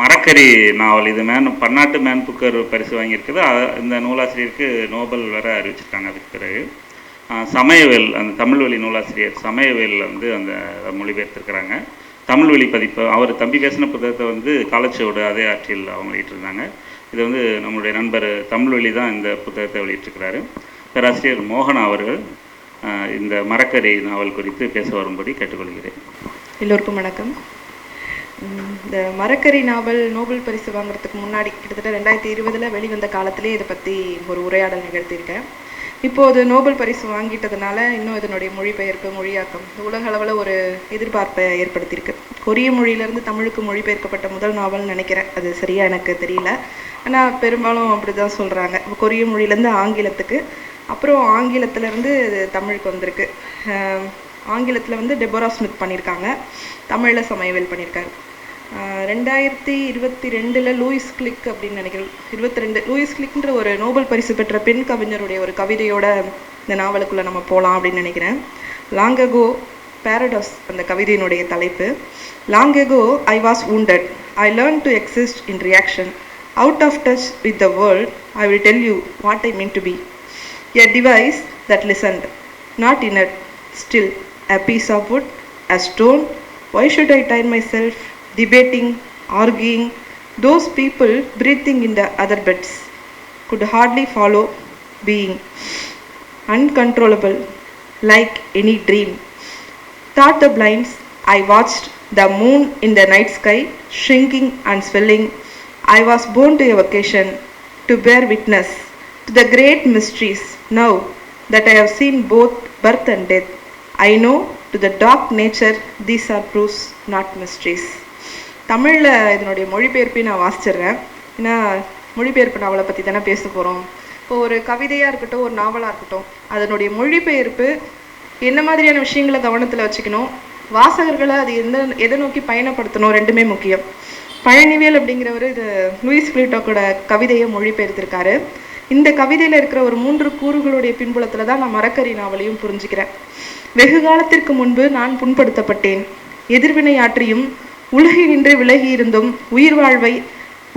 மரக்கரி நாவல். இது மேன் பன்னாட்டு man Booker பரிசு வாங்கியிருக்குது. இந்த நூலாசிரியருக்கு நோபல் வர அறிவிச்சிருக்காங்க அதுக்கு பிறகு. சமயவேல் அந்த தமிழ்வழி நூலாசிரியர் சமயவேல் வந்து அந்த மொழிபெயர்த்திருக்கிறாங்க. தமிழ்வழி பதிப்பு அவர் தம்பி பேசின புத்தகத்தை வந்து காலச்சோடு அதே ஆற்றில் அவங்க வெளியிட்டிருந்தாங்க. இது வந்து நம்மளுடைய நண்பர் தமிழ் வழி தான் இந்த புத்தகத்தை வெளியிட்டிருக்கிறாரு. பேராசிரியர் மோகனா அவர்கள் இந்த மரக்கரி நாவல் குறித்து பேச வரும்படி கேட்டுக்கொள்கிறேன். எல்லோருக்கும் வணக்கம். இந்த மரக்கறி நாவல் நோபல் பரிசு வாங்குறதுக்கு முன்னாடி கிட்டத்தட்ட ரெண்டாயிரத்தி இருபதில் வெளிவந்த காலத்திலே இதை பற்றி ஒரு உரையாடல் நிகழ்த்தியிருக்கேன். இப்போது நோபல் பரிசு வாங்கிட்டதுனால இன்னும் இதனுடைய மொழிபெயர்ப்பு மொழியாக்கம் உலக அளவில் ஒரு எதிர்பார்ப்பை ஏற்படுத்தியிருக்கு. கொரிய மொழியிலேருந்து தமிழுக்கு மொழிபெயர்க்கப்பட்ட முதல் நாவல்னு நினைக்கிறேன். அது சரியாக எனக்கு தெரியல. ஆனால் பெரும்பாலும் அப்படி தான் சொல்கிறாங்க கொரிய மொழியிலேருந்து ஆங்கிலத்துக்கு அப்புறம் ஆங்கிலத்திலேருந்து தமிழுக்கு வந்திருக்கு. ஆங்கிலத்தில் வந்து டெபோரா ஸ்மித் பண்ணியிருக்காங்க தமிழில் சமயவேல் பண்ணியிருக்காரு ரெண்டாயிரத்தி இருபத்தி ரெண்டில் லூயிஸ் கிளிக் அப்படின்னு நினைக்கிறேன். இருபத்தி ரெண்டு லூயிஸ் கிளிக்ன்ற ஒரு நோபல் பரிசு பெற்ற பெண் கவிஞருடைய ஒரு கவிதையோட இந்த நாவலுக்குள்ளே நம்ம போகலாம் அப்படின்னு நினைக்கிறேன். லாங்ககோ பேரடாஸ் அந்த கவிதையினுடைய தலைப்பு. Long ago I was wounded I learn to exist in reaction out of touch with the world I will tell you what I mean to be a device that listened not in at still a piece of wood, a stone. Why should I tire myself debating, arguing? Those people breathing in the other beds could hardly follow being uncontrollable like any dream. Thought the blinds, I watched the moon in the night sky shrinking and swelling. I was born to a vocation to bear witness to the great mysteries. Now that I have seen both birth and death, I know to the dark nature these are proofs not mysteries தமிழில் இதனுடைய மொழிபெயர்ப்பையும் நான் வாசிச்சிடுறேன். ஏன்னா மொழிபெயர்ப்பு நாவலை பற்றி தானே பேச போகிறோம் இப்போ ஒரு கவிதையாக இருக்கட்டும் ஒரு நாவலாக இருக்கட்டும் அதனுடைய மொழிபெயர்ப்பு என்ன மாதிரியான விஷயங்களை கவனத்தில் வச்சுக்கணும்? வாசகர்களை அது எந்த எதை நோக்கி பயணப்படுத்தணும்? ரெண்டுமே முக்கியம். பழனிவேல் அப்படிங்கிறவர் இது லூயிஸ் பிளீட்டோக்கோட கவிதையை மொழிபெயர்த்திருக்காரு. இந்த கவிதையில் இருக்கிற ஒரு மூன்று கூறுகளுடைய பின்புலத்தில் தான் நான் மரக்கரி நாவலையும் புரிஞ்சுக்கிறேன். வெகு காலத்திற்கு முன்பு நான் புண்படுத்தப்பட்டேன். எதிர்வினையாற்றியும் உலகினின்று விலகி இருந்தும் உயிர் வாழ்வை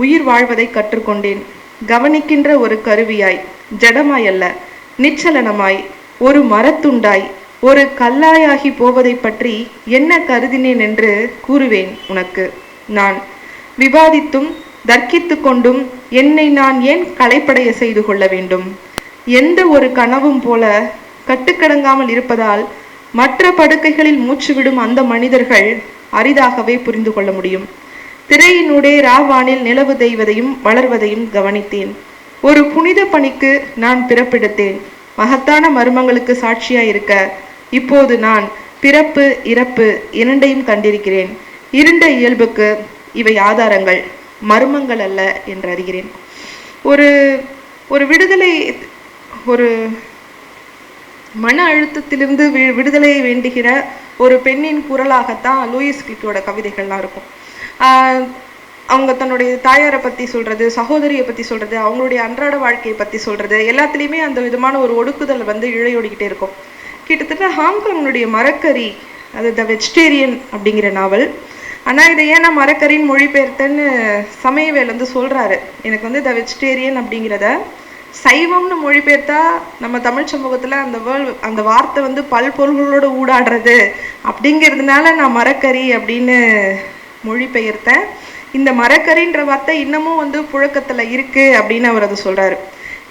உயிர் வாழ்வதை கற்றுக்கொண்டேன். கவனிக்கின்ற ஒரு கருவியாய் ஜடமாய் அல்ல நிச்சலனமாய் ஒரு மரத்துண்டாய் ஒரு கல்லாயாகி போவதை பற்றி என்ன கருதினேன் என்று கூறுவேன் உனக்கு. நான் விவாதித்தும் தர்க்கித்து கொண்டும் என்னை நான் ஏன் களைப்படைய செய்து கொள்ள வேண்டும்? எந்த ஒரு கனவும் போல கட்டுக்கடங்காமல் இருப்பதால் மற்ற படுக்கைகளில் மூச்சுவிடும் அந்த மனிதர்கள் அரிதாகவே புரிந்து கொள்ள முடியும். திரையினூடே ராவானில் நிலவு தெய்வதையும் வளர்வதையும் கவனித்தேன். ஒரு புனித பணிக்கு நான் பிறப்பெடுத்தேன். மகத்தான மர்மங்களுக்கு சாட்சியாய் இருக்க இப்போது நான் பிறப்பு இறப்பு இரண்டையும் கண்டிருக்கிறேன். இருண்ட இயல்புக்கு இவை ஆதாரங்கள். மர்மங்கள் அல்ல என்று அறிகிறேன். ஒரு ஒரு விடுதலை ஒரு மன அழுத்தத்திலிருந்து வி விடுதலையை வேண்டுகிற ஒரு பெண்ணின் குரலாகத்தான் லூயிஸ் கிளிக்கோட கவிதைகள்லாம் இருக்கும். ஆஹ் அவங்க தன்னுடைய தாயாரை பற்றி சொல்கிறது சகோதரியை பற்றி சொல்கிறது அவங்களுடைய அன்றாட வாழ்க்கையை பற்றி சொல்கிறது எல்லாத்துலேயுமே அந்த விதமான ஒரு ஒடுக்குதல் வந்து இழையோடிக்கிட்டே இருக்கும். கிட்டத்தட்ட ஹாங்காங்கினுடைய மரக்கறி அது த வெஜிடேரியன் அப்படிங்கிற நாவல். ஆனால் இதை ஏன் நான் மரக்கறின்னு மொழிபெயர்த்தேன்னு சமயவேல் வந்து சொல்கிறாரு எனக்கு வந்து த வெஜிடேரியன் அப்படிங்கிறத சைவம்னு மொழிபெயர்த்தா நம்ம தமிழ் சமூகத்தில் அந்த வேர்ல் அந்த வார்த்தை வந்து பல்பொருள்களோட ஊடாடுறது அப்படிங்கிறதுனால நான் மரக்கறி அப்படின்னு மொழிபெயர்த்தேன். இந்த மரக்கறின்ற வார்த்தை இன்னமும் வந்து புழக்கத்தில் இருக்குது அப்படின்னு அவர் அதை சொல்கிறாரு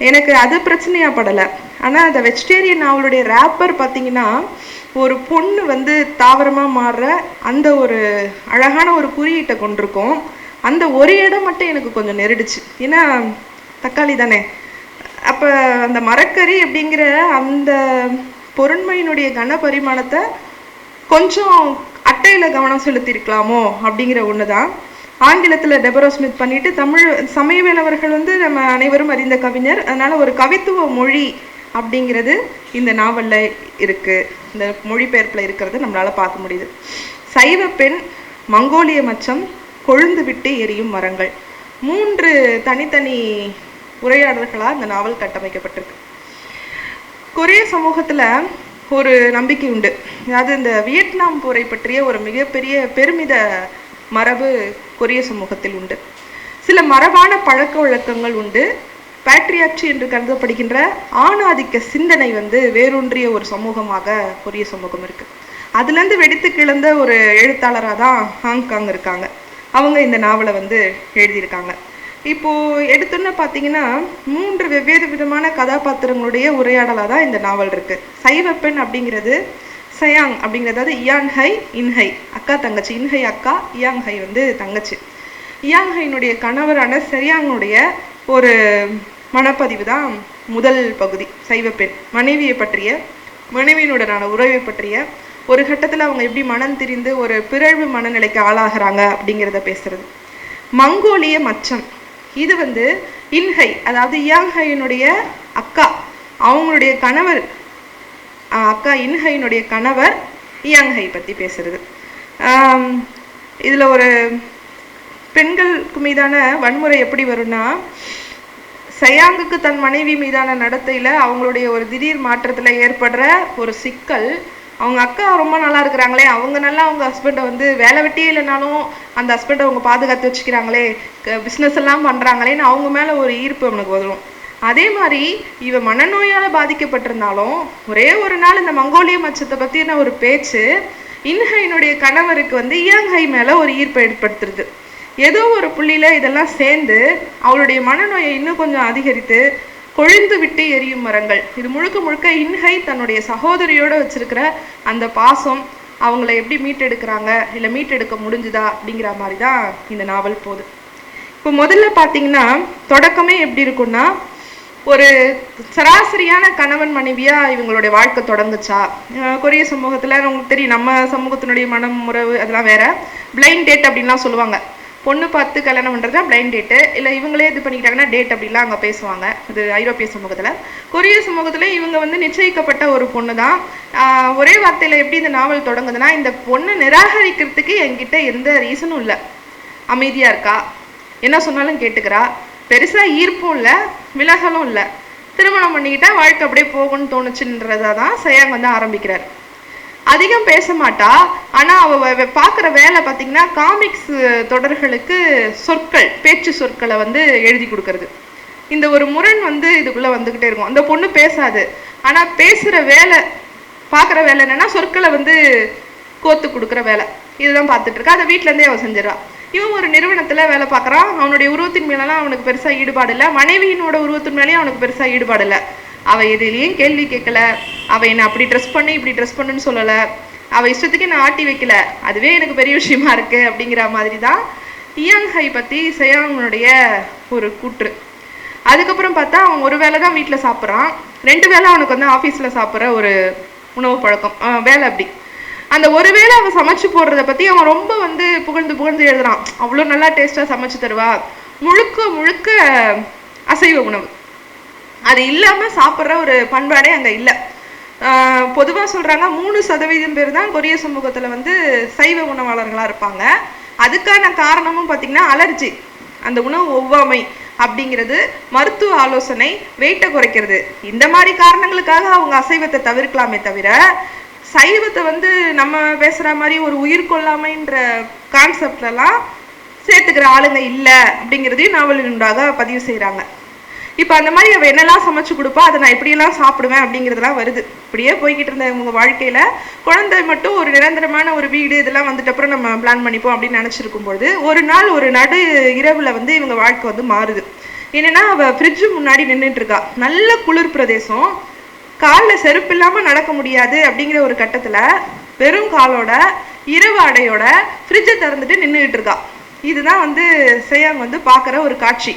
எனக்கு அது பிரச்சனையாக படலை. ஆனால் அந்த வெஜிடேரியன் அவளுடைய ரேப்பர் பார்த்தீங்கன்னா ஒரு பொண்ணு வந்து தாவரமாக மாறுற அந்த ஒரு அழகான ஒரு குறியீட்டை கொண்டிருக்கும். அந்த ஒரு இடம் மட்டும் எனக்கு கொஞ்சம் நெருடுச்சு. ஏன்னா தக்காளி தானே. அப்போ அந்த மரக்கறி அப்படிங்கிற அந்த பொருண்மையினுடைய கன பரிமாணத்தை கொஞ்சம் அட்டையில் கவனம் செலுத்தியிருக்கலாமோ அப்படிங்கிற ஒன்று தான். ஆங்கிலத்தில் டெபரோ ஸ்மித் பண்ணிட்டு தமிழ் சமயவேலவர்கள் வந்து நம்ம அனைவரும் அறிந்த கவிஞர். அதனால ஒரு கவித்துவ மொழி அப்படிங்கிறது இந்த நாவலில் இருக்குது இந்த மொழிபெயர்ப்பில் இருக்கிறது நம்மளால் பார்க்க முடியுது. சைவ பெண் மங்கோலிய மச்சம் கொழுந்து விட்டு எரியும் மரங்கள். மூன்று தனித்தனி உரையாடல்களாக இந்த நாவல் கட்டமைக்கப்பட்டிருக்கு. கொரிய சமூகத்தில் ஒரு நம்பிக்கை உண்டு. அதாவது இந்த வியட்நாம் போரை பற்றிய ஒரு மிகப்பெரிய பெருமித மரபு கொரிய சமூகத்தில் உண்டு. சில மரபான பழக்க வழக்கங்கள் உண்டு. பேட்ரியாட்சி என்று கருதப்படுகின்ற ஆணாதிக்க சிந்தனை வந்து வேரூன்றிய ஒரு சமூகமாக கொரிய சமூகம் இருக்கு. அதுலேருந்து வெடித்து கிளந்த ஒரு எழுத்தாளராக தான் ஹாங்காங் இருக்காங்க. அவங்க இந்த நாவலை வந்து எழுதியிருக்காங்க. இப்போ எடுத்தோன்னு பார்த்தீங்கன்னா மூன்று வெவ்வேறு விதமான கதாபாத்திரங்களுடைய உரையாடலாக தான் இந்த நாவல் இருக்கு. சைவ பெண் அப்படிங்கிறது சயாங் அப்படிங்கிறது. அதாவது ஹை இன்ஹை அக்கா தங்கச்சி. இன்ஹை அக்கா இயாங் ஹை வந்து தங்கச்சி. இயாங் ஹைனுடைய கணவரான சரியாங்குடைய ஒரு மனப்பதிவு தான் முதல் பகுதி சைவ பெண் மனைவியை பற்றிய மனைவியினுடனான உறவை பற்றிய ஒரு கட்டத்தில் அவங்க எப்படி மனம் திரிந்து ஒரு பிறழ்வு மனநிலைக்கு ஆளாகிறாங்க அப்படிங்கிறத பேசுறது. மங்கோலிய மச்சம். இது வந்து இன்ஹை அதாவது இயாங்ஹையினுடைய அக்கா. அவங்களுடைய கணவர் அக்கா இன்ஹையினுடைய கணவர் இயாங்ஹை பற்றி பேசுறது. இதில் ஒரு பெண்களுக்கு மீதான வன்முறை எப்படி வரும்னா சயாங்குக்கு தன் மனைவி மீதான நடத்தையில் அவங்களுடைய ஒரு திடீர் மாற்றத்தில் ஏற்படுற ஒரு சிக்கல். அவங்க அக்கா ரொம்ப நல்லா இருக்கிறாங்களே அவங்க நல்லா அவங்க ஹஸ்பண்டை வந்து வேலை வெட்டியே இல்லைனாலும் அந்த ஹஸ்பண்டை அவங்க பாதுகாத்து வச்சுக்கிறாங்களே பிஸ்னஸ் எல்லாம் பண்ணுறாங்களேன்னு அவங்க மேலே ஒரு ஈர்ப்பு அவனுக்கு வரும். அதே மாதிரி இவ மனநோயால் பாதிக்கப்பட்டிருந்தாலும் ஒரே ஒரு நாள் இந்த மங்கோலிய மச்சத்தை பற்றின ஒரு பேச்சு இன்ஹைனுடைய கணவருக்கு வந்து இயங்கை மேலே ஒரு ஈர்ப்பை ஏற்படுத்துறது. ஏதோ ஒரு புள்ளியில இதெல்லாம் சேர்ந்து அவளுடைய மனநோயை இன்னும் கொஞ்சம் அதிகரித்து கொழுந்து விட்டு எரியும் மரங்கள். இது முழுக்க முழுக்க இன்ஹை தன்னுடைய சகோதரியோட வச்சிருக்கிற அந்த பாசம் அவங்கள எப்படி மீட்டெடுக்கிறாங்க இல்லை மீட்டெடுக்க முடிஞ்சுதா அப்படிங்கிற மாதிரி தான் இந்த நாவல் போகுது. இப்போ முதல்ல பார்த்தீங்கன்னா தொடக்கமே எப்படி இருக்கும்னா ஒரு சராசரியான கணவன் மனைவியா இவங்களுடைய வாழ்க்கை தொடங்குச்சா? கொரிய சமூகத்துல உங்களுக்கு தெரியும் நம்ம சமூகத்தினுடைய மனம் உறவு அதெல்லாம் வேற. பிளைண்ட் டேட் அப்படின்லாம் சொல்லுவாங்க. பொண்ணு பார்த்து கல்யாணம் பண்ணுறதா பிளைண்ட் டேட்டு இல்லை இவங்களே இது பண்ணிக்கிட்டாங்கன்னா டேட் அப்படிலாம் அங்கே பேசுவாங்க. இது ஐரோப்பிய சமூகத்தில். கொரிய சமூகத்தில் இவங்க வந்து நிச்சயிக்கப்பட்ட ஒரு பொண்ணு தான் ஒரே வார்த்தையில் எப்படி இந்த நாவல் தொடங்குதுன்னா இந்த பொண்ணை நிராகரிக்கிறதுக்கு என்கிட்ட எந்த ரீசனும் இல்லை. அமைதியாக இருக்கா? என்ன சொன்னாலும் கேட்டுக்கிறா. பெருசா ஈர்ப்பும் இல்லை விலகலும் இல்லை. திருமணம் பண்ணிக்கிட்டா வாழ்க்கை அப்படியே போகும்னு தோணுச்சுன்றதா தான் சயாங் வந்து ஆரம்பிக்கிறார். அதிகம் பேச மாட்டா ஆனா அவ பாக்குற பார்க்குற வேலை பார்த்தீங்கன்னா காமிக்ஸ் தொடர்களுக்கு சொற்கள் பேச்சு சொற்களை வந்து எழுதி கொடுக்கறது. இந்த ஒரு முரண் வந்து இதுக்குள்ள வந்துகிட்டே இருக்கும். அந்த பொண்ணு பேசாது. ஆனா பேசுற வேலை பார்க்குற வேலை என்னன்னா சொற்களை வந்து கோத்து கொடுக்குற வேலை. இதுதான் பார்த்துட்டு இருக்கா அதை வீட்டுல இருந்தே அவ செஞ்சிடறா. இவன் ஒரு நிறுவனத்துல வேலை பார்க்கறான் அவனுடைய உருவத்தின் மேலலாம் அவனுக்கு பெருசா ஈடுபாடு இல்லை மனைவியினோட உருவத்தின் மேலேயும் அவனுக்கு பெருசா ஈடுபாடு இல்லை அவள் எதுலேயும் கேள்வி கேட்கல. அவ என்னை அப்படி ட்ரெஸ் பண்ணி இப்படி ட்ரெஸ் பண்ணுன்னு சொல்லலை. அவள் இஷ்டத்துக்கு நான் ஆட்டி வைக்கல. அதுவே எனக்கு பெரிய விஷயமா இருக்குது அப்படிங்கிற மாதிரி தான் இயாங் ஹை பத்தி சயாங்கனுடைய ஒரு கூற்று. அதுக்கப்புறம் பார்த்தா அவன் ஒரு வேளை தான் வீட்டில் சாப்பிட்றான். ரெண்டு வேளை அவனுக்கு வந்து ஆஃபீஸில் சாப்பிட்ற ஒரு உணவு பழக்கம். வேலை அப்படி. அந்த ஒரு வேளை அவன் சமைச்சு போடுறத பற்றி அவன் ரொம்ப வந்து புகழ்ந்து புகழ்ந்து எழுதுறான். அவ்வளோ நல்லா டேஸ்ட்டாக சமைச்சு தருவா. முழுக்க முழுக்க அசைவ உணவு. அது இல்லாமல் சாப்பிட்ற ஒரு பண்பாடே அங்கே இல்லை. பொதுவாக சொல்கிறாங்க மூணு சதவீதம் பேர் தான் கொரிய சமூகத்தில் வந்து சைவ உணவாளர்களாக இருப்பாங்க. அதுக்கான காரணமும் பார்த்திங்கன்னா அலர்ஜி. அந்த உணவு ஒவ்வாமை அப்படிங்கிறது மருத்துவ ஆலோசனை வெயிட்டை குறைக்கிறது. இந்த மாதிரி காரணங்களுக்காக அவங்க அசைவத்தை தவிர்க்கலாமே தவிர சைவத்தை வந்து நம்ம பேசுகிற மாதிரி ஒரு உயிர் கொள்ளாமைன்ற கான்செப்ட்லலாம் சேர்த்துக்கிற ஆளுங்க இல்லை அப்படிங்கிறதையும் நாவலினுடாக பதிவு செய்கிறாங்க இப்போ அந்த மாதிரி அவள் என்னெல்லாம் சமைச்சு கொடுப்பா அதை நான் எப்படியெல்லாம் சாப்பிடுவேன் அப்படிங்கிறதெல்லாம் வருது. இப்படியே போய்கிட்டு இருந்த இவங்க வாழ்க்கையில் குழந்தை மட்டும் ஒரு நிரந்தரமான ஒரு வீடு இதெல்லாம் வந்துட்டு அப்புறம் நம்ம பிளான் பண்ணிப்போம் அப்படின்னு நினச்சிருக்கும் பொழுது ஒரு நாள் ஒரு நடு இரவில் வந்து இவங்க வாழ்க்கை வந்து மாறுது. என்னன்னா அவள் ஃப்ரிட்ஜு முன்னாடி நின்றுட்டு இருக்கா. நல்ல குளிர் பிரதேசம். காலில் செருப்பு இல்லாமல் நடக்க முடியாது அப்படிங்கிற ஒரு கட்டத்தில் வெறும் காலோட இரவு அடையோட ஃப்ரிட்ஜை திறந்துட்டு நின்றுக்கிட்டு இருக்கா. இதுதான் வந்து செய்யாங்க வந்து பார்க்குற ஒரு காட்சி.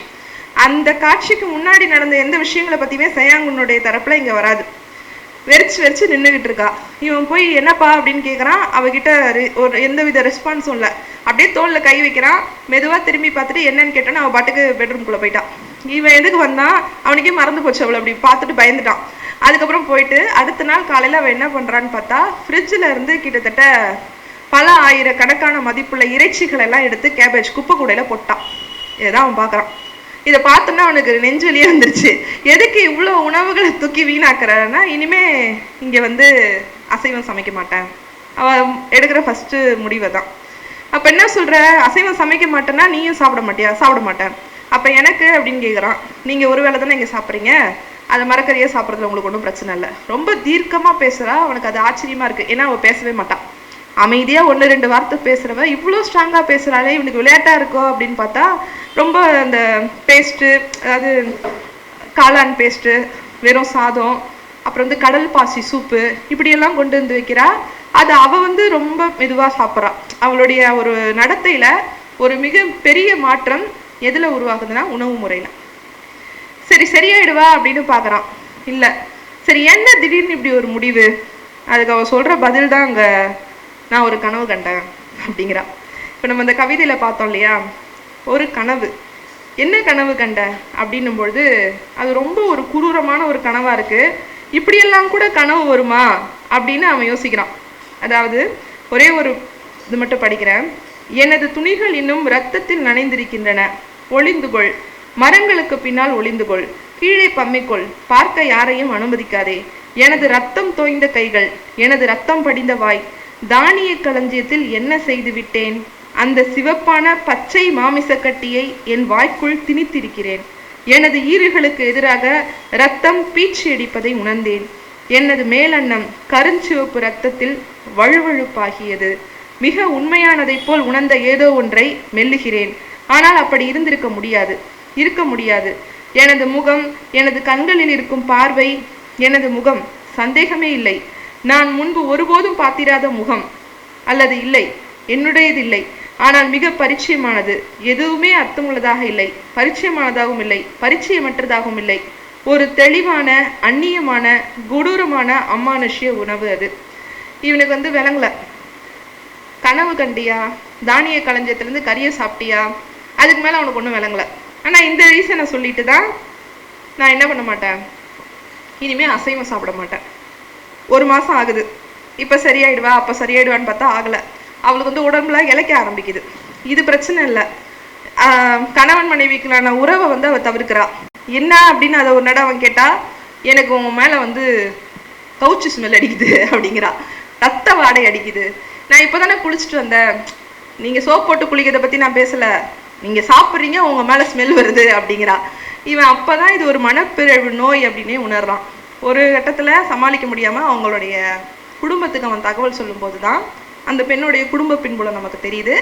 அந்த காட்சிக்கு முன்னாடி நடந்த எந்த விஷயங்களை பற்றியுமே சயாங்குனுடைய தரப்புல இங்க வராது. வெறிச்சு வெறிச்சு நின்றுக்கிட்டு இருக்கா. இவன் போய் என்னப்பா அப்படின்னு கேட்குறான் அவகிட்ட ஒரு ஒரு எந்தவித ரெஸ்பான்ஸும் இல்லை. அப்படியே தோலில் கை வைக்கிறான். மெதுவாக திரும்பி பார்த்துட்டு என்னன்னு கேட்டான்னு அவன் பாட்டுக்கு பெட்ரூம்குள்ளே போயிட்டான். இவன் எதுக்கு வந்தான்? அவனுக்கே மறந்து போச்சு அவளை. அப்படி பார்த்துட்டு பயந்துட்டான். அதுக்கப்புறம் போயிட்டு அடுத்த நாள் காலையில அவன் என்ன பண்றான்னு பார்த்தா ஃப்ரிட்ஜில் இருந்து கிட்டத்தட்ட பல ஆயிரக்கணக்கான மதிப்புள்ள இறைச்சிகள் எல்லாம் எடுத்து கேபேஜ் குப்பை கூடையில போட்டான். இதுதான் அவன் பார்க்குறான். இதை பார்த்தோன்னா அவனுக்கு நெஞ்சொலியே வந்துருச்சு. எதுக்கு இவ்வளோ உணவுகளை தூக்கி வீணாக்குறாருன்னா இனிமே இங்கே வந்து அசைவம் சமைக்க மாட்டேன். அவன் எடுக்கிற ஃபஸ்ட்டு முடிவை தான் அப்ப என்ன சொல்ற? அசைவம் சமைக்க மாட்டேன்னா நீயும் சாப்பிட மாட்டியா? சாப்பிட மாட்டேன். அப்ப எனக்கு அப்படின்னு கேட்குறான் நீங்க ஒரு வேளை தானே இங்க சாப்பிட்றீங்க? அதை மரக்கறியே சாப்பிட்றதுல உங்களுக்கு ஒன்றும் பிரச்சனை இல்லை. ரொம்ப தீர்க்கமா பேசுறா. அவனுக்கு அது ஆச்சரியமா இருக்கு. ஏன்னா அவள் பேசவே மாட்டான். அமைதியா ஒன்று ரெண்டு வார்த்தை பேசுறவ இவ்வளோ ஸ்ட்ராங்கா பேசுறாளே இவனுக்கு விளையாட்டா இருக்கோ அப்படின்னு பார்த்தா ரொம்ப அந்த பேஸ்ட்டு அதாவது காளான் பேஸ்ட்டு வெறும் சாதம் அப்புறம் வந்து கடல் பாசி சூப்பு இப்படியெல்லாம் கொண்டு வந்து வைக்கிறா. அது அவ வந்து ரொம்ப மெதுவா சாப்பிட்றா. அவளுடைய ஒரு நடத்தையில ஒரு மிக பெரிய மாற்றம் எதுல உருவாகுதுன்னா உணவு முறையில. சரி சரியாயிடுவா அப்படின்னு பார்க்குறான். இல்ல. சரி என்ன திடீர்னு இப்படி ஒரு முடிவு? அதுக்கு அவ சொல்ற பதில் தான் அங்க நான் ஒரு கனவு கண்டேன் அப்படிங்கிறா இப்போ நம்ம இந்த கவிதையில பார்த்தோம் இல்லையா? ஒரு கனவு. என்ன கனவு கண்ட அப்படின்னும் பொழுது அது ரொம்ப ஒரு குரூரமான ஒரு கனவா இருக்கு. இப்படியெல்லாம் கூட கனவு வருமா? அப்படின்னு அவன் யோசிக்கிறான். அதாவது ஒரே ஒரு இது மட்டும் படிக்கிறேன். எனது துணிகள் இன்னும் இரத்தத்தில் நனைந்திருக்கின்றன. ஒளிந்துகொள் மரங்களுக்கு பின்னால் ஒளிந்து கொள். கீழே பம்மிக்கொள் பார்க்க யாரையும் அனுமதிக்காதே. எனது ரத்தம் தோய்ந்த கைகள். எனது ரத்தம் படிந்த வாய். தானிய களஞ்சியத்தில் என்ன செய்து விட்டேன் அந்த சிவப்பான பச்சை மாமிசக்கட்டியை என் வாய்க்குள் திணித்திருக்கிறேன். எனது ஈறுகளுக்கு எதிராக ரத்தம் பீச்சி அடிப்பதை உணர்ந்தேன். எனது மேலன்னம் கருஞ்சிவப்பு ரத்தத்தில் வழுவழுப்பாகியது. மிக உண்மையானதைப் போல் உணர்ந்த ஏதோ ஒன்றை மெல்லுகிறேன். ஆனால் அப்படி இருந்திருக்க முடியாது. இருக்க முடியாது. எனது முகம் எனது கண்களில் இருக்கும் பார்வை எனது முகம் சந்தேகமே இல்லை. நான் முன்பு ஒருபோதும் பார்த்திராத முகம். அல்லது இல்லை என்னுடையது இல்லை ஆனால் மிக பரிச்சயமானது. எதுவுமே அர்த்தமுள்ளதாக இல்லை. பரிச்சயமானதாகவும் இல்லை. பரிச்சயமற்றதாகவும் இல்லை. ஒரு தெளிவான அந்நியமான கொடூரமான அம்மானுஷ்ய உணவு அது. இவனுக்கு வந்து விளங்கல. கனவு கண்டியா? தானிய களஞ்சத்துலேருந்து கறியை சாப்பிட்டியா? அதுக்கு மேலே அவனுக்கு ஒன்றும் விளங்கல. ஆனால் இந்த ரீசனை சொல்லிட்டு தான் நான் என்ன பண்ண மாட்டேன்? இனிமேல் அசைவம் சாப்பிட மாட்டேன். ஒரு மாதம் ஆகுது. இப்போ சரியாயிடுவா அப்போ சரியாயிடுவான்னு பார்த்தா ஆகலை. அவளுக்கு வந்து உடம்புல இளைக்க ஆரம்பிக்குது. இது பிரச்சனை இல்லை. கணவன் மனைவிக்குள்ளான உறவை வந்து அவள் தவிர்க்கிறா. என்ன அப்படின்னு அதை ஒரு நட அவன் கேட்டா எனக்கு உங்க மேலே வந்து கவுச்சு ஸ்மெல் அடிக்குது அப்படிங்கிறா. ரத்த வாடை அடிக்குது. நான் இப்போ தானே குளிச்சுட்டு வந்தேன். நீங்கள் சோப் போட்டு குளிக்கிறத பற்றி நான் பேசலை. நீங்கள் சாப்பிட்றீங்க உங்கள் மேலே ஸ்மெல் வருது அப்படிங்கிறா. இவன் அப்போ தான் இது ஒரு மனப்பிறழ்வு நோய் அப்படின்னே உணர்றான். ஒரு கட்டத்தில் சமாளிக்க முடியாமல் அவங்களுடைய குடும்பத்துக்கு அவன் தகவல் சொல்லும்போது தான் அந்த பெண்ணுடைய குடும்ப பின்புலம் நமக்கு தெரியுது.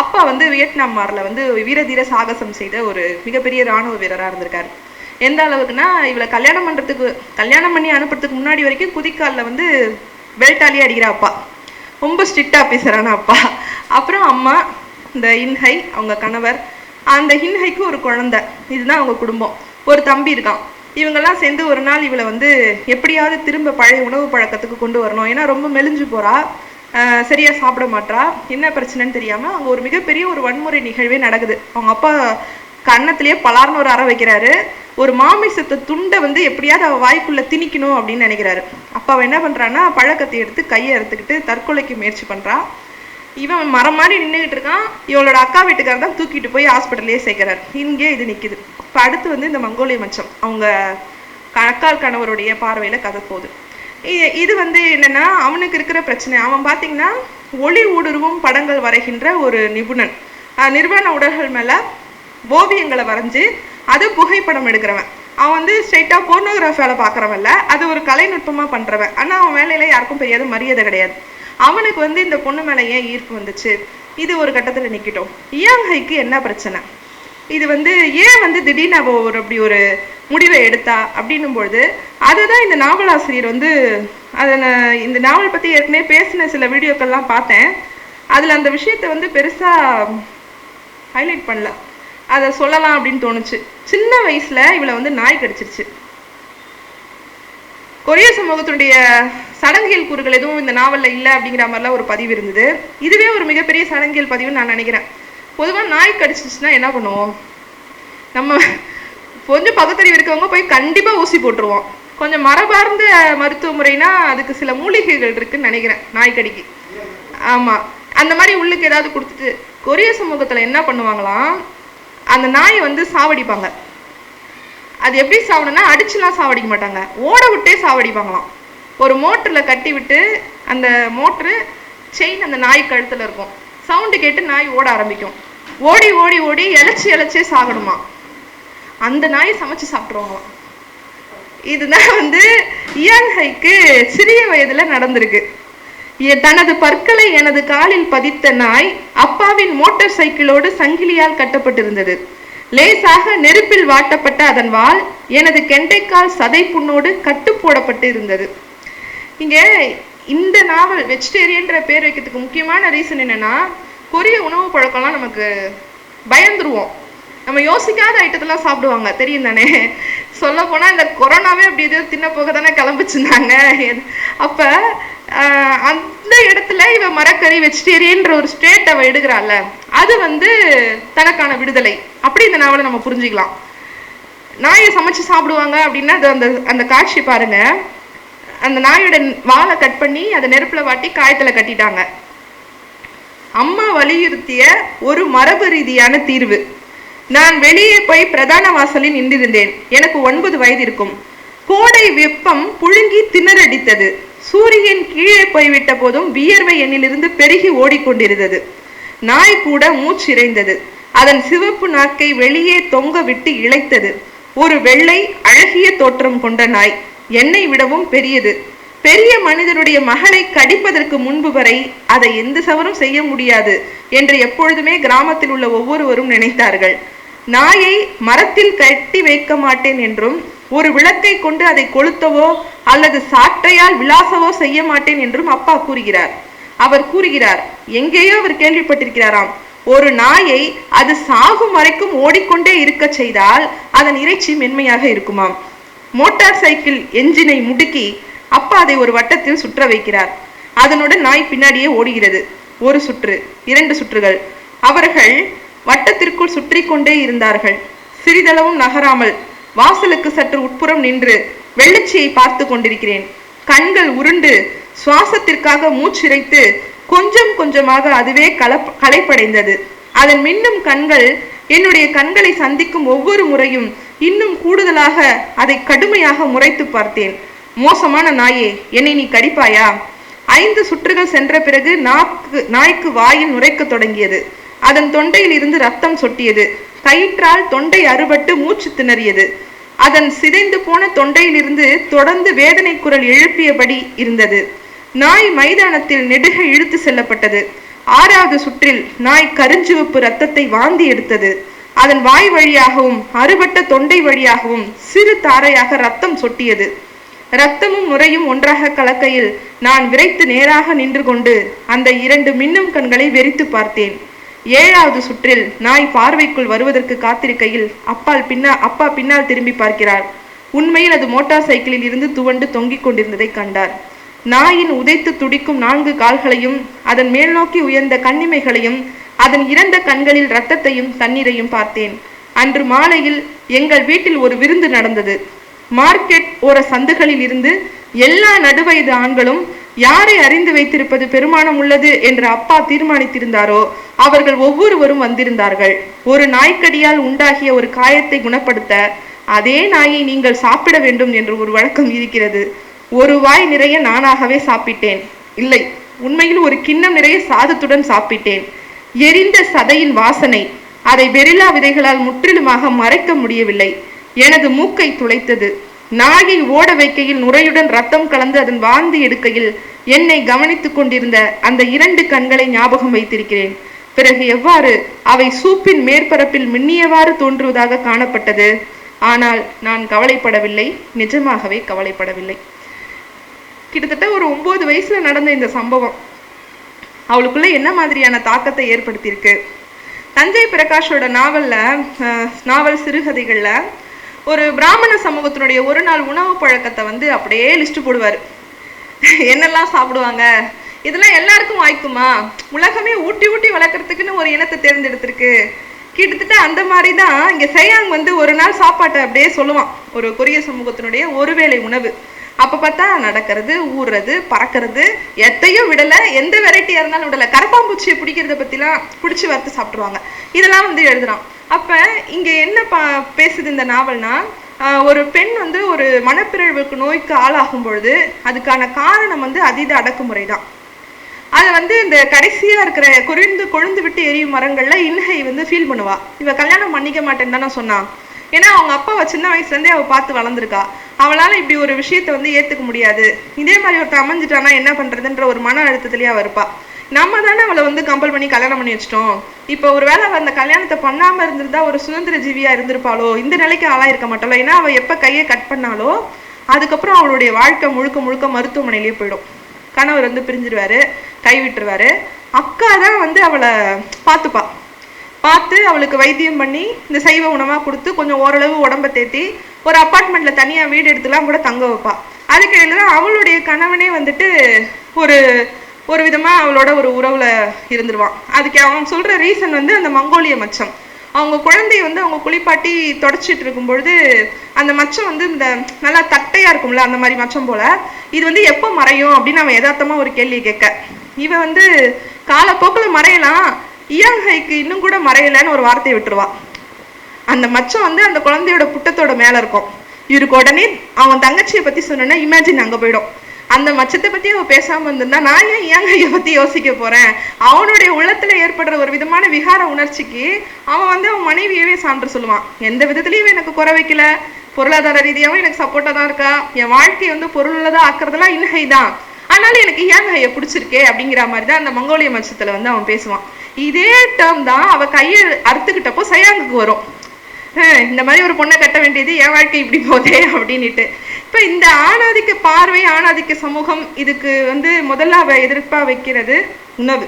அப்பா வந்து வியட்நாம் வாரில் வந்து வீரதீர சாகசம் செய்த ஒரு மிகப்பெரிய ராணுவ வீரராக இருந்திருக்காரு. எந்த அளவுக்குன்னா இவளை கல்யாணம் பண்ணுறதுக்கு கல்யாணம் பண்ணி அனுப்புறதுக்கு முன்னாடி வரைக்கும் குதிக்காலில் வந்து பெல்ட்டாலேயே அடிக்கிற அப்பா. ரொம்ப ஸ்ட்ரிக்ட் ஆஃபீஸரான அப்பா. அப்புறம் அம்மா இந்த இன்ஹை அவங்க கணவர் அந்த ஹின்ஹைக்கு ஒரு குழந்தை. இதுதான் அவங்க குடும்பம். ஒரு தம்பி இருக்கான். இவங்கெல்லாம் சேர்ந்து ஒரு நாள் இவளை வந்து எப்படியாவது திரும்ப பழைய உணவு பழக்கத்துக்கு கொண்டு வரணும். ஏன்னா ரொம்ப மெலிஞ்சு போறா. ஆஹ் சரியா சாப்பிட மாட்றா. என்ன பிரச்சனைன்னு தெரியாம அவங்க ஒரு மிகப்பெரிய ஒரு வன்முறை நிகழ்வே நடக்குது. அவங்க அப்பா கன்னத்திலேயே பலார்னு ஒரு அறை வைக்கிறாரு. ஒரு மாமிசத்தை துண்டை வந்து எப்படியாவது அவ வாய்க்குள்ள திணிக்கணும் அப்படின்னு நினைக்கிறாரு. அப்ப என்ன பண்றான்னா பழக்கத்தை எடுத்து கையை அறுத்துக்கிட்டு தற்கொலைக்கு முயற்சி பண்றா. இவன் மரம் மாதிரி நின்றுகிட்டு இருக்கான். இவளோட அக்கா வீட்டுக்காரர் தான் தூக்கிட்டு போய் ஹாஸ்பிட்டல்லே சேர்க்கிறார். இங்கே இது நிக்குது. இப்போ அடுத்து வந்து இந்த மங்கோலிய மச்சம். அவங்க க- கணவருடைய பார்வையில கதை போகுது. இ- இது வந்து என்னன்னா அவனுக்கு இருக்கிற பிரச்சனை. அவன் பார்த்தீங்கன்னா ஒளி ஊடுருவும் படங்கள் வரைகின்ற ஒரு நிபுணன். அஹ் நிர்வாண உடல்கள் மேல ஓவியங்களை வரைஞ்சு அது புகைப்படம் எடுக்கிறவன். அவன் வந்து ஸ்ட்ரைட்டாக போர்னோகிராஃபியால் வேலை பார்க்குறவன் அது ஒரு கலைநுட்பமா பண்றவன். ஆனால் அவன் வேலையில யாருக்கும் பெரியாத மரியாதை கிடையாது. அவனுக்கு வந்து இந்த பொண்ணு மேலே ஏன் ஈர்ப்பு வந்துச்சு? இது ஒரு கட்டத்தில் நிக்கட்டும். இயாங்கைக்கு என்ன பிரச்சனை? இது வந்து ஏன் வந்து திடீர்னு அவ ஒரு அப்படி ஒரு முடிவை எடுத்தா? அப்படின்னும் பொழுது அதுதான் இந்த நாவலாசிரியர் வந்து அதை நான் இந்த நாவல் பற்றி ஏற்கனவே பேசின சில வீடியோக்கள்லாம் பார்த்தேன். அதில் அந்த விஷயத்தை வந்து பெருசாக ஹைலைட் பண்ணல. அதை சொல்லலாம் அப்படின்னு தோணுச்சு. சின்ன வயசில் இவளை வந்து நாய் கடிச்சிருச்சு. கொரிய சமூகத்தினுடைய சடங்கியல் கூறுகள் எதுவும் இந்த நாவலில் இல்லை அப்படிங்கிற மாதிரிலாம் ஒரு பதிவு இருந்தது. இதுவே ஒரு மிகப்பெரிய சடங்கியல் பதிவுன்னு நான் நினைக்கிறேன். பொதுவாக நாய் கடிச்சிச்சுன்னா என்ன பண்ணுவோம்? நம்ம கொஞ்சம் பகுத்தறிவு இருக்கவங்க போய் கண்டிப்பாக ஊசி போட்டுருவோம். கொஞ்சம் மரபார்ந்த மருத்துவ முறைனா அதுக்கு சில மூலிகைகள் இருக்குன்னு நினைக்கிறேன் நாய்க்கடிக்கு. ஆமாம் அந்த மாதிரி உள்ளுக்கு ஏதாவது கொடுத்துட்டு கொரிய சமூகத்துல என்ன பண்ணுவாங்களாம்? அந்த நாயை வந்து சாவடிப்பாங்க. அது எப்படி சாவணும்னா அடிச்சுலாம் சாவடிக்க மாட்டாங்க. ஓட விட்டே சாவடிப்பாங்களாம். ஒரு மோட்டர்ல கட்டி விட்டு அந்த மோட்ரு செயின் அந்த நாய் கழுத்துல இருக்கும். சவுண்டு கேட்டு நாய் ஓட ஆரம்பிக்கும். ஓடி ஓடி ஓடி இழைச்சி இழைச்சே சாகணுமா அந்த நாய் சமைச்சு சாப்பிட்ருவாங்களாம் இதுதான் வந்து இயான் ஹைக்கு சிறிய வயதுல நடந்திருக்கு. தனது பற்களை எனது காலில் பதித்த நாய் அப்பாவின் மோட்டார் சைக்கிளோடு சங்கிலியால் கட்டப்பட்டிருந்தது. லேசாக நெருப்பில் வாட்டப்பட்ட அதன் வால் எனது கெண்டைக்கால் சதை புண்ணோடு கட்டு போடப்பட்டு இருந்தது இங்கே இந்த நாவல் வெஜிடேரியன்ற பேர் வைக்கிறதுக்கு முக்கியமான ரீசன் என்னன்னா கொரிய உணவு பழக்கம்லாம் நமக்கு பயந்துருவோம். நம்ம யோசிக்காத ஐட்டத்தெல்லாம் சாப்பிடுவாங்க. தெரியும் தானே? சொல்ல போனால் இந்த கொரோனாவே அப்படி ஏதோ தின்ன போக தானே கிளம்பிச்சிருந்தாங்க அப்போ அந்த இடத்துல இவ மரக்கறி வெஜிடேரியன்ற ஒரு ஸ்டேட் அவள் எடுக்கிறாள்ல அது வந்து தனக்கான விடுதலை. அப்படி இந்த நாவலை நம்ம புரிஞ்சுக்கலாம். நாயை சமைச்சு சாப்பிடுவாங்க அப்படின்னா அது அந்த அந்த காட்சி பாருங்க. அந்த நாயோட வாலை கட் பண்ணி அதை நெருப்பில் வாட்டி காயத்தில் கட்டிட்டாங்க. அம்மா வலியுறுத்திய ஒரு மரபு ரீதியான தீர்வு. நான் வெளியே போய் பிரதான வாசலில் நின்றிருந்தேன். எனக்கு ஒன்பது வயது இருக்கும் கோடை வெப்பம் புழுங்கி திணறடித்தது. சூரியன் கீழே போய்விட்ட போதும் வியர்வை என்னிலிருந்து பெருகி ஓடிக்கொண்டிருந்தது. நாய் கூட மூச்சிறைந்தது. அதன் சிவப்பு நாக்கை வெளியே தொங்க விட்டு இளைத்தது ஒரு வெள்ளை அழகிய தோற்றம் கொண்ட நாய். என்னை விடவும் பெரியது. பெரிய மனிதனுடைய மகளை கடிப்பதற்கு முன்பு வரை அதை எந்த சவரும் செய்ய முடியாது என்று எப்பொழுதுமே கிராமத்தில் உள்ள ஒவ்வொருவரும் நினைத்தார்கள். நாயை மரத்தில் கட்டி வைக்க மாட்டேன் என்றும் ஒரு விளக்கை கொண்டு அதை கொளுத்தவோ அல்லது சாற்றையால் விலாசவோ செய்ய மாட்டேன் என்றும் அப்பா கூறுகிறார். அவர் கூறுகிறார் எங்கேயோ அவர் கேள்விப்பட்டிருக்கிறாராம். ஒரு நாயை அது சாகும் வரைக்கும் ஓடிக்கொண்டே இருக்க செய்தால் அதன் இறைச்சி மென்மையாக இருக்குமாம். மோட்டார் சைக்கிள் என்ஜினை முடுக்கி அப்பா அதை ஒரு வட்டத்தில் சுற்ற வைக்கிறார். அதனுடன் நாய் பின்னாடியே ஓடுகிறது. ஒரு சுற்று இரண்டு சுற்றுகள். அவர்கள் வட்டத்திற்குள் சுற்றி கொண்டே இருந்தார்கள். சிறிதளவும் நகராமல் வாசலுக்கு சற்று உட்புறம் நின்று வெள்ளச்சியை பார்த்து கொண்டிருக்கிறேன். கண்கள் உருண்டு சுவாசத்திற்காக மூச்சிறைத்து கொஞ்சம் கொஞ்சமாக அதுவே கலப் களைப்படைந்தது. அதன் மின்னும் கண்கள் என்னுடைய கண்களை சந்திக்கும் ஒவ்வொரு முறையும் இன்னும் கூடுதலாக அதை கடுமையாக முறைத்து பார்த்தேன். மோசமான நாயே என்னை நீ கடிப்பாயா? ஐந்து சுற்றுகள் சென்ற பிறகு நாக்கு நாய்க்கு வாயில் நுரைக்கத் தொடங்கியது. அதன் தொண்டையில் இருந்து ரத்தம் சொட்டியது. கயிற்றால் தொண்டை அறுபட்டு மூச்சு திணறியது. அதன் சிதைந்து போன தொண்டையிலிருந்து தொடர்ந்து வேதனை குரல் எழுப்பியபடி இருந்தது. நாய் மைதானத்தில் நெடுக இழுத்து செல்லப்பட்டது. ஆறாவது சுற்றில் நாய் கருஞ்சிவப்பு ரத்தத்தை வாந்தி எடுத்தது. அதன் வாய் வழியாகவும் அறுபட்ட தொண்டை வழியாகவும் சிறு தாரையாக ரத்தம் சொட்டியது. ரத்தமும் முறையும் ஒன்றாக கலக்கையில் நான் விரைத்து நேராக நின்று கொண்டு அந்த இரண்டு மின்னும் கண்களை வெறித்து பார்த்தேன். ஏழாவது சுற்றில் நாய் பார்வைக்குள் வருவதற்கு காத்திருக்கையில் அப்பால் பின்னா அப்பா பின்னால் திரும்பி பார்க்கிறார். உண்மையில் அது மோட்டார் சைக்கிளில் இருந்து துவண்டு தொங்கிக் கொண்டிருந்ததை கண்டார். நாயின் உதைத்து துடிக்கும் நான்கு கால்களையும் அதன் மேல் நோக்கி உயர்ந்த கண்ணிமைகளையும் அதன் இறந்த கண்களில் இரத்தத்தையும் தண்ணீரையும் பார்த்தேன். அன்று மாலையில் எங்கள் வீட்டில் ஒரு விருந்து நடந்தது. மார்க்கெட் ஓர சந்துகளில் இருந்து எல்லா நடுவயது ஆண்களும் யாரை அறிந்து வைத்திருப்பது பெருமானம் உள்ளது என்று அப்பா தீர்மானித்திருந்தாரோ அவர்கள் ஒவ்வொருவரும் வந்திருந்தார்கள். ஒரு நாய்க்கடியால் உண்டாகிய ஒரு காயத்தை குணப்படுத்த அதே நாயை நீங்கள் சாப்பிட வேண்டும் என்று ஒரு வழக்கம் இருக்கிறது. ஒரு வாய் நிறைய நானாகவே சாப்பிட்டேன். இல்லை உண்மையில் ஒரு கிண்ணம் நிறைய சாதத்துடன் சாப்பிட்டேன். எரிந்த சதையின் வாசனை அதை வெரிலா விதைகளால் முற்றிலுமாக மறைக்க முடியவில்லை. எனது மூக்கை துளைத்தது. நாயை ஓட வைக்கையில் நுரையுடன் ரத்தம் கலந்து அதன் வாந்தி எடுக்கையில் என்னை கவனித்துக் கொண்டிருந்த அந்த இரண்டு கண்களை ஞாபகம் வைத்திருக்கிறேன். பிறகு எவ்வாறு அவை சூப்பின் மேற்பரப்பில் மின்னியவாறு தோன்றுவதாக காணப்பட்டது? ஆனால் நான் கவலைப்படவில்லை. நிஜமாகவே கவலைப்படவில்லை. கிட்டத்தட்ட ஒரு ஒன்பது வயசுல நடந்த இந்த சம்பவம். அவளுக்குள்ள என்ன மாதிரியான தாக்கத்தை ஏற்படுத்தியிருக்கு? தஞ்சை பிரகாஷோட நாவல்ல அஹ், நாவல் சிறுகதைகள்ல ஒரு பிராமண சமூகத்தினுடைய ஒரு நாள் உணவு பழக்கத்தை வந்து அப்படியே லிஸ்ட் போடுவார். என்னெல்லாம் சாப்பிடுவாங்க? இதெல்லாம் எல்லாருக்கும் வாய்க்குமா? உலகமே ஊட்டி ஊட்டி வளர்க்குறதுக்குன்னு ஒரு இனத்தை தேர்ந்தெடுத்திருக்கு. கிட்டத்தட்ட அந்த மாதிரி தான் இங்கே சையாங் வந்து ஒரு நாள் சாப்பாட்டை அப்படியே சொல்லுவான். ஒரு கொரிய சமூகத்தினுடைய ஒருவேளை உணவு. அப்போ பார்த்தா நடக்கிறது ஊறுறது பறக்கிறது எத்தையும் விடலை எந்த வெரைட்டியாக இருந்தாலும் விடலை. கரப்பாம்பூச்சியை பிடிக்கிறத பற்றிலாம் பிடிச்சி வறுத்து சாப்பிட்ருவாங்க இதெல்லாம் வந்து எழுதுறான். அப்போ இங்கே என்ன பா பேசுது இந்த நாவல்னா ஆஹ், ஒரு பெண் வந்து ஒரு மனப்பிறழ்வுக்கு நோய்க்கு ஆளாகும் பொழுது அதுக்கான காரணம் வந்து அதீத அடக்குமுறை தான் அதை வந்து இந்த கடைசியாக இருக்கிற குறைந்து கொழுந்து விட்டு எரியும் மரங்கள்ல இன்ஹை வந்து ஃபீல் பண்ணுவா. இவ கல்யாணம் பண்ணிக்க மாட்டேன்னு தானே சொன்னான் ஏன்னா அவங்க அப்பாவை சின்ன வயசுல இருந்தே பார்த்து வளர்ந்துருக்கா. அவளால இப்படி ஒரு விஷயத்த வந்து ஏத்துக்க முடியாது. இதே மாதிரி ஒருத்தர் அமைஞ்சிட்டானா என்ன பண்றதுன்ற ஒரு மன அழுத்தத்திலேயே அவ இருப்பாள் நம்ம தானே அவளை வந்து கம்பல் பண்ணி கல்யாணம் பண்ணி வச்சிட்டோம். இப்போ ஒருவேளை அவ அந்த கல்யாணத்தை பண்ணாம இருந்திருந்தா ஒரு சுதந்திர ஜீவியா இருந்திருப்பாளோ? இந்த நிலைக்கு ஆளாயிருக்க மாட்டாளோ? ஏன்னா அவள் எப்ப கையை கட் பண்ணாலோ அதுக்கப்புறம் அவளுடைய வாழ்க்கை முழுக்க முழுக்க மருத்துவமனையிலேயே போயிடும். கணவர் வந்து பிரிஞ்சிருவாரு கை விட்டுருவாரு. அக்கா தான் வந்து அவளை பார்த்துப்பா. பார்த்து அவளுக்கு வைத்தியம் பண்ணி இந்த சைவ உணவாக கொடுத்து கொஞ்சம் ஓரளவு உடம்ப தேத்தி ஒரு அப்பார்ட்மெண்ட்ல தனியாக வீடு எடுத்துலாம் கூட தங்க வைப்பா. அதுக்கிடையில தான் அவளுடைய கணவனே வந்துட்டு ஒரு ஒரு விதமா அவளோட ஒரு உறவுல இருந்துருவான். அதுக்கு அவன் சொல்ற ரீசன் வந்து அந்த மங்கோலிய மச்சம். அவங்க குழந்தைய வந்து அவங்க குளிப்பாட்டி தொடச்சிட்டு இருக்கும் பொழுது அந்த மச்சம் வந்து இந்த நல்லா தட்டையா இருக்கும்ல அந்த மாதிரி மச்சம் போல இது வந்து எப்போ மறையும் அப்படின்னு அவன் யதார்த்தமாக ஒரு கேள்வி கேட்க. இவன் வந்து காலப்போக்கில் மறையலாம். இயாங்ஹைக்கு இன்னும் கூட மறையலன்னு ஒரு வார்த்தையை விட்டுருவா. அந்த மச்சம் வந்து அந்த குழந்தையோட புட்டத்தோட மேல இருக்கும். இவருக்கு உடனே அவன் தங்கச்சியை பத்தி சொன்னா இமேஜின் அங்க போயிடும். அந்த மச்சத்தை பத்தி அவ பேசாம இருந்திருந்தா நான் ஏன் இயாங்கைய பத்தி யோசிக்க போறேன்? அவனுடைய உள்ளத்துல ஏற்படுற ஒரு விதமான விகார உணர்ச்சிக்கு அவன் வந்து அவன் மனைவியவே சான்று சொல்லுவான். எந்த விதத்துலயும் எனக்கு குறை வைக்கல. பொருளாதார ரீதியாவும் எனக்கு சப்போர்ட்டா தான் இருக்கா. என் வாழ்க்கையை வந்து பொருளுள்ளதா ஆக்குறதெல்லாம் இன்ஹை தான். ஆனாலும் எனக்கு இயாங்கைய பிடிச்சிருக்கே அப்படிங்கிற மாதிரி தான் அந்த மங்கோலிய மச்சத்துல வந்து அவன் பேசுவான். இதே டேர்ம் தான் அவ கையை அறுத்துக்கிட்டப்போ சயாங்குக்கு வரும். இந்த மாதிரி ஒரு பொண்ணை கட்ட வேண்டியது என் வாழ்க்கை இப்படி போதே அப்படின்னுட்டு. இப்ப இந்த ஆணாதிக்க பார்வை ஆணாதிக்க சமூகம் இதுக்கு வந்து முதல்ல அவ எதிர்ப்பா வைக்கிறது உணவு.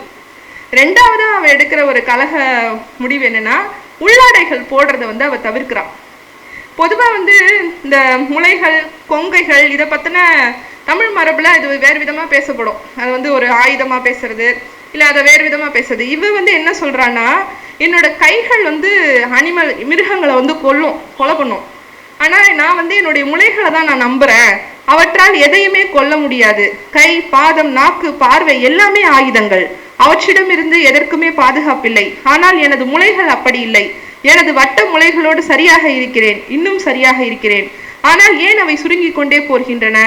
ரெண்டாவதா அவ எடுக்கிற ஒரு கலக முடிவு என்னன்னா உள்ளாடைகள் போடுறத வந்து அவ தவிர்க்கிறான் பொதுவா வந்து இந்த முளைகள் கொங்கைகள் இதை பத்தின தமிழ் மரபுல இது வேறு விதமா பேசப்படும். அது வந்து ஒரு ஆயுதமா பேசுறது இல்லை அதை வேறு விதமா பேசுறது. இவ வந்து என்ன சொல்றான்னா என்னோட கைகள் வந்து அனிமல் மிருகங்களை வந்து கொல்லும் கொலை பண்ணும். ஆனால் நான் வந்து என்னுடைய முளைகளை தான் நான் நம்புறேன். அவற்றால் எதையுமே கொல்ல முடியாது. கை பாதம் நாக்கு பார்வை எல்லாமே ஆயுதங்கள். அவற்றிடமிருந்து எதற்குமே பாதுகாப்பில்லை. ஆனால் எனது முளைகள் அப்படி இல்லை. எனது வட்ட முளைகளோடு சரியாக இருக்கிறேன். இன்னும் சரியாக இருக்கிறேன். ஆனால் ஏன் அவை சுருங்கிக் கொண்டே போகின்றன?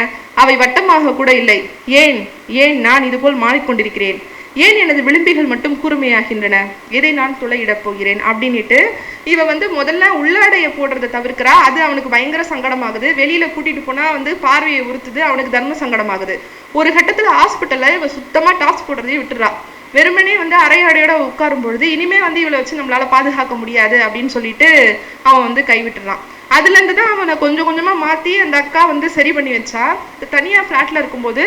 அவை வட்டமாக கூட இல்லை. ஏன்? ஏன் நான் இதுபோல் மாறிக்கொண்டிருக்கிறேன்? ஏன் எனது விளிம்பிகள் மட்டும் கூர்மையாகின்றன? எதை நான் துளையிடப் போகிறேன்? அப்படின்னுட்டு இவ வந்து முதல்ல உள்ளாடைய போடுறதை தவிர்க்கிறா. அது அவனுக்கு பயங்கர சங்கடமாகுது. வெளியில கூட்டிட்டு போனா வந்து பார்வையை உறுத்துது. அவனுக்கு தர்ம சங்கடமாகுது. ஒரு கட்டத்துல ஹாஸ்பிட்டல்ல இவ சுத்தமா டாஸ் போடுறதையே விட்டுறா. வெறுமனே வந்து அரையாடையோட உட்காரும் பொழுது இனிமே வந்து இவளை வச்சு நம்மளால பாதுகாக்க முடியாது அப்படின்னு சொல்லிட்டு அவன் வந்து கைவிட்டுறான். அதுல இருந்துதான் அவனை கொஞ்சம் கொஞ்சமா மாத்தி அந்த அக்கா வந்து சரி பண்ணி வச்சா. தனியா பிளாட்ல இருக்கும்போது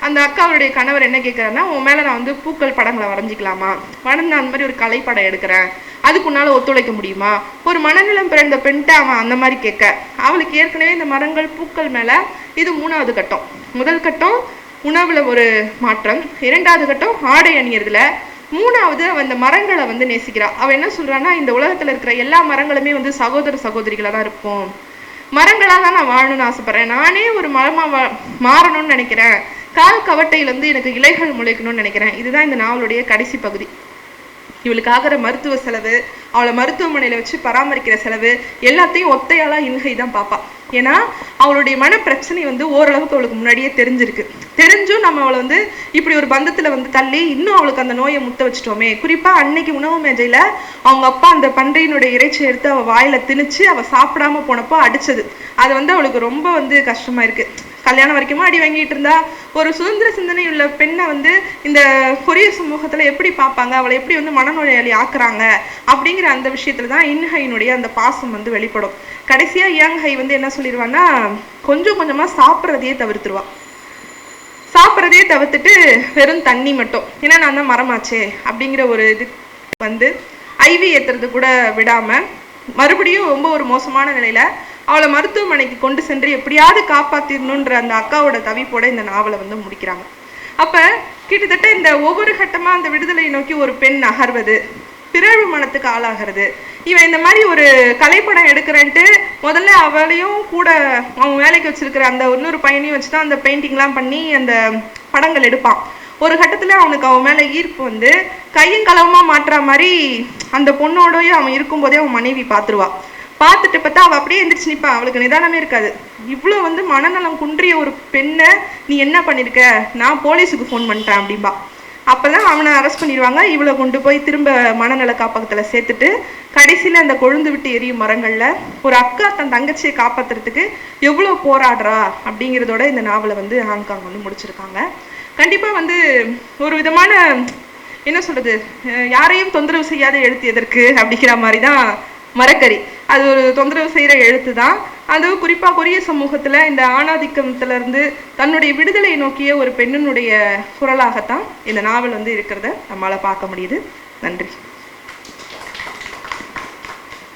அந்த அக்காவுடைய கணவர் என்ன கேட்குறாருன்னா உன் மேலே நான் வந்து பூக்கள் படங்களை வரைஞ்சிக்கலாமா? வரைஞ்சு நான் அந்த மாதிரி ஒரு கலைப்படம் எடுக்கிறேன். அதுக்கு உன்னால் ஒத்துழைக்க முடியுமா? ஒரு மனநிலம் பிறந்த பெண்கிட்ட அவன் அந்த மாதிரி கேட்க. அவளுக்கு ஏற்கனவே இந்த மரங்கள் பூக்கள் மேலே இது மூணாவது கட்டம். முதல் கட்டம் உணவில் ஒரு மாற்றம். இரண்டாவது கட்டம் ஆடை அணியறதுல. மூணாவது அவன் இந்த மரங்களை வந்து நேசிக்கிறா. அவன் என்ன சொல்றான்னா இந்த உலகத்துல இருக்கிற எல்லா மரங்களுமே வந்து சகோதர சகோதரிகளாக தான் இருக்கும். மரங்களாக தான் நான் வாழணும்னு ஆசைப்படுறேன். நானே ஒரு மரமாக வா- மாறணும்னு நினைக்கிறேன். கால் கவட்டையிலிருந்து எனக்கு இலைகள் முளைக்கணும்னு நினைக்கிறேன். இதுதான் இந்த நாவலுடைய கடைசி பகுதி. இவளுக்கு ஆகிற மருத்துவ செலவு அவளை மருத்துவமனையில வச்சு பராமரிக்கிற செலவு எல்லாத்தையும் ஒத்தையாளா இன்கை தான் பாப்பா. ஏன்னா அவளுடைய மன பிரச்சனை வந்து ஓரளவுக்கு அவளுக்கு முன்னாடியே தெரிஞ்சிருக்கு. தெரிஞ்சும் நம்ம அவளை வந்து இப்படி ஒரு பந்தத்துல வந்து தள்ளி இன்னும் அவளுக்கு அந்த நோயை முத்த வச்சிட்டோமே. குறிப்பா அன்னைக்கு உணவு மேஜையில அவங்க அப்பா அந்த பன்றையினுடைய இறைச்சி எடுத்து அவ வாயில திணிச்சு அவ சாப்பிடாம போனப்போ அடிச்சது. அது வந்து அவளுக்கு ரொம்ப வந்து கஷ்டமா இருக்கு. கல்யாணம் வரைக்கும் அடி வாங்கிட்டு இருந்தா ஒரு சுதந்திர சிந்தனை உள்ள பெண்ணை வந்து இந்த கொரிய சமூகத்துல எப்படி பார்ப்பாங்க? அவளை எப்படி வந்து மனநோயாளி ஆக்குறாங்க? அப்படிங்கிற அந்த விஷயத்துல தான் இன்ஹைனுடைய அந்த பாசம் வந்து வெளிப்படும். கடைசியா யங் ஹை வந்து என்ன சொல்லிடுவான்னா கொஞ்சம் கொஞ்சமா சாப்பிட்றதையே தவிர்த்துருவா. சாப்பிட்றதையே தவிர்த்துட்டு வெறும் தண்ணி மட்டும். ஏன்னா நான் தான் மரமாச்சே அப்படிங்கிற ஒரு இது வந்து ஐவி ஏத்துறது கூட விடாம மறுபடியும் ரொம்ப ஒரு மோசமான நிலையில அவளை மருத்துவமனைக்கு கொண்டு சென்று எப்படியாவது காப்பாத்திடணுன்ற அந்த அக்காவோட தவிப்போட இந்த நாவலை வந்து முடிக்கிறாங்க. அப்ப கிட்டத்தட்ட இந்த ஒவ்வொரு கட்டமா அந்த விடுதலை நோக்கி ஒரு பெண் நகர்வது பிறழ்வு மனத்துக்கு ஆளாகிறது. இவன் இந்த மாதிரி ஒரு கலைப்படம் எடுக்கிறேன்ட்டு முதல்ல அவளையும் கூட அவன் வேலைக்கு வச்சிருக்கிற அந்த இன்னொரு பையனையும் வச்சு தான் அந்த பெயிண்டிங்லாம் பண்ணி அந்த படங்கள் எடுப்பான். ஒரு கட்டத்துல அவனுக்கு அவன் மேல ஈர்ப்பு வந்து கையும் களவுமா மாற்றுற மாதிரி அந்த பொண்ணோடய அவன் இருக்கும்போதே அவன் மனைவி பார்த்துருவான் பார்த்துட்டு பார்த்தா அவள் அப்படியே எந்திரிச்சு நிப்பா. அவளுக்கு நிதானமே இருக்காது. இவ்வளோ வந்து மனநலம் குன்றிய ஒரு பெண்ணை நீ என்ன பண்ணிருக்க? நான் போலீஸுக்கு ஃபோன் பண்ணிட்டேன் அப்படிம்பா. அப்போ தான் அவனை அரெஸ்ட் பண்ணிடுவாங்க. இவளை கொண்டு போய் திரும்ப மனநல காப்பகத்தில் சேர்த்துட்டு கடைசியில் அந்த கொழுந்து விட்டு எரியும் மரங்களில் ஒரு அக்கா தன் தங்கச்சியை காப்பாற்றுறதுக்கு எவ்வளோ போராடுறா அப்படிங்கிறதோட இந்த நாவலை வந்து ஹாங்காங் வந்து முடிச்சிருக்காங்க. கண்டிப்பாக வந்து ஒரு விதமான என்ன சொல்றது அஹ் யாரையும் தொந்தரவு செய்யாத எழுத்து எதற்கு அப்படிங்கிற மாதிரி தான் மரக்கறி. அது ஒரு தொந்தரவு செய்கிற எழுத்து தான். அது குறிப்பாக கொரிய சமூகத்தில் இந்த ஆணாதிக்கத்துல இருந்து தன்னுடைய விடுதலை நோக்கிய ஒரு பெண்ணினுடைய குரலாகத்தான் இந்த நாவல் வந்து இருக்கிறத நம்மளால் பார்க்க முடியுது. நன்றி.